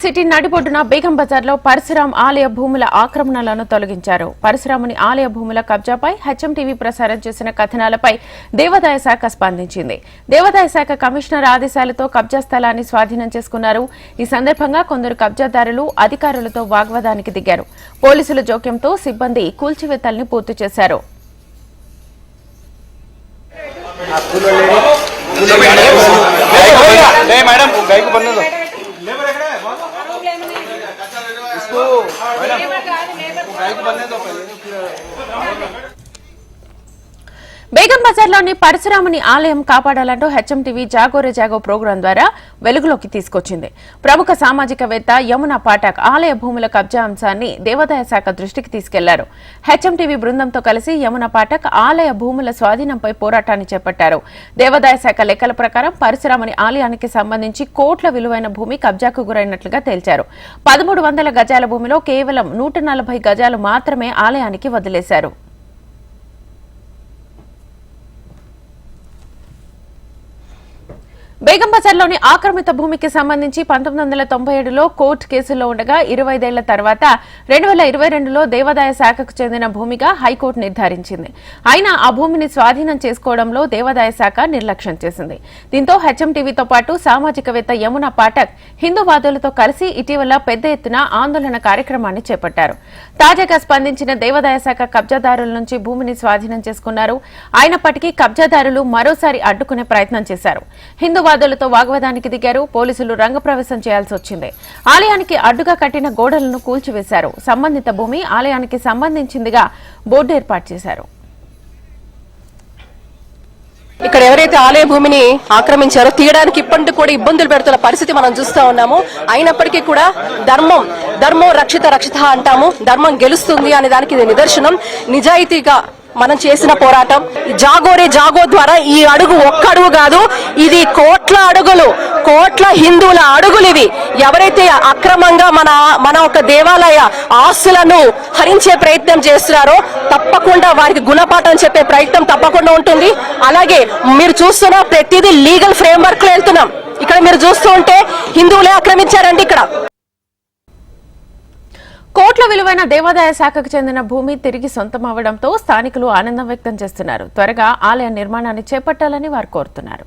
City నడిబొడ్డున బేగం బజార్లో పరశురాం ఆలయ భూముల ఆక్రమణలను తొలగించారు పరశురాముని ఆలయ భూముల కబ్జాపై హెచ్ఎం టీవీ ప్రసారం చేసిన కథనాలపై దేవాదాయ శాఖ స్పందించింది దేవాదాయ శాఖ కమిషనర్ ఆదేశాలతో కబ్జా స్థలాన్ని స్వాధీనం చేసుకున్నారు ఈ సందర్భంగా కొందరు కబ్జాదారులు అధికారులతో వాగ్వాదానికి దిగారు పోలీసుల జోక్యంతో సిబ్బంది కూల్చివేతల్ని పూర్తి చేశారు नहीं इसको तो बनने दो पहले। फिर బేగం బజార్లోని పరశురాముని ఆలయం కాపాడాలంటూ HM TV Jagore Jago program ద్వారా వెలుగులోకి తీసుకొచ్చింది. ప్రముఖ సామాజికవేత్త యమున పాఠక్ ఆలయ భూముల కబ్జా అంశాన్ని దేవాదాయ శాఖ దృష్టికి తీసుకెళ్ళారు. హెచ్ఎం టీవీ బృందంతో కలిసి యమున పాఠక్ ఆలయ భూముల స్వాధీనంపై పోరాటాన్ని చేపట్టారు. దేవాదాయ శాఖ లెక్కల ప్రకారం పరశురాముని ఆలయానికి సంబంధించి కోట్ల విలువైన భూమి కబ్జాకు గురైనట్లుగా తేల్చారు. పదమూడు వందల గజాల భూమిలో కేవలం నూట నలభై గజాలు మాత్రమే ఆలయానికి వదిలేశారు. బేగంబజార్లోని ఆక్రమిత భూమికి సంబంధించి పంతొమ్మిది వందల తొంభై ఏడులో కోర్టు కేసులో ఉండగా ఇరవై ఐదేళ్ళ తర్వాత రెండు వేల ఇరవై రెండులో దేవాదాయ శాఖకు చెందిన భూమిగా హైకోర్టు నిర్ధారించింది. అయినా ఆ భూమిని స్వాధీనం చేసుకోవడంలో దేవాదాయ శాఖ నిర్లక్ష్యం చేసింది. దీంతో హెచ్ఎంటీవీతో పాటు సామాజికవేత్త యమున పాఠక్ హిందూవాదులతో కలిసి ఇటీవల పెద్ద ఎత్తున ఆందోళన కార్యక్రమాన్ని చేపట్టారు. తాజాగా స్పందించిన దేవాదాయ శాఖ కబ్జాదారుల నుంచి భూమిని స్వాధీనం చేసుకున్నారు. అయినప్పటికీ కబ్జాదారులు మరోసారి అడ్డుకునే ప్రయత్నం చేశారు. హిందూవాదులతో వాగ్వాదానికి దిగారు. పోలీసులు రంగప్రవేశం చేయాల్సి వచ్చింది. ఆలయానికి అడ్డుగా కట్టిన గోడలను కూల్చివేశారు. సంబంధిత భూమి ఆలయానికి సంబంధించిందిగా బోర్డు ఏర్పాటు చేశారు. ఇక్కడ ఎవరైతే ఆలయ భూమిని ఆక్రమించారో తీయడానికి ఇప్పటికి కూడా ఇబ్బందులు పెడుతున్న పరిస్థితి మనం చూస్తూ ఉన్నాము. అయినప్పటికీ కూడా ధర్మం ధర్మం రక్షిత రక్షిత అంటాము. ధర్మం గెలుస్తుంది అనే దానికి ఇది నిదర్శనం. నిజాయితీగా మనం చేసిన పోరాటం. జాగోరే జాగో ద్వారా ఈ అడుగు ఒక్క అడుగు కాదు ఇది కోట్ల అడుగులు కోట్ల హిందువుల అడుగులు ఇవి. ఎవరైతే అక్రమంగా మన మన ఒక దేవాలయ ఆస్తులను హరించే ప్రయత్నం చేస్తున్నారో తప్పకుండా వారికి గుణపాఠం చెప్పే ప్రయత్నం తప్పకుండా ఉంటుంది. అలాగే మీరు చూస్తున్న ప్రతిదీ లీగల్ ఫ్రేమ్ వర్క్లో వెళ్తున్నాం. ఇక్కడ మీరు చూస్తూ ఉంటే హిందువులే ఆక్రమించారండి ఇక్కడ. కోట్ల విలువైన దేవాదాయ శాఖకు చెందిన భూమి తిరిగి సొంతం అవడంతో స్థానికులు ఆనందం వ్యక్తం చేస్తున్నారు. త్వరగా ఆలయ నిర్మాణాన్ని చేపట్టాలని వారు కోరుతున్నారు.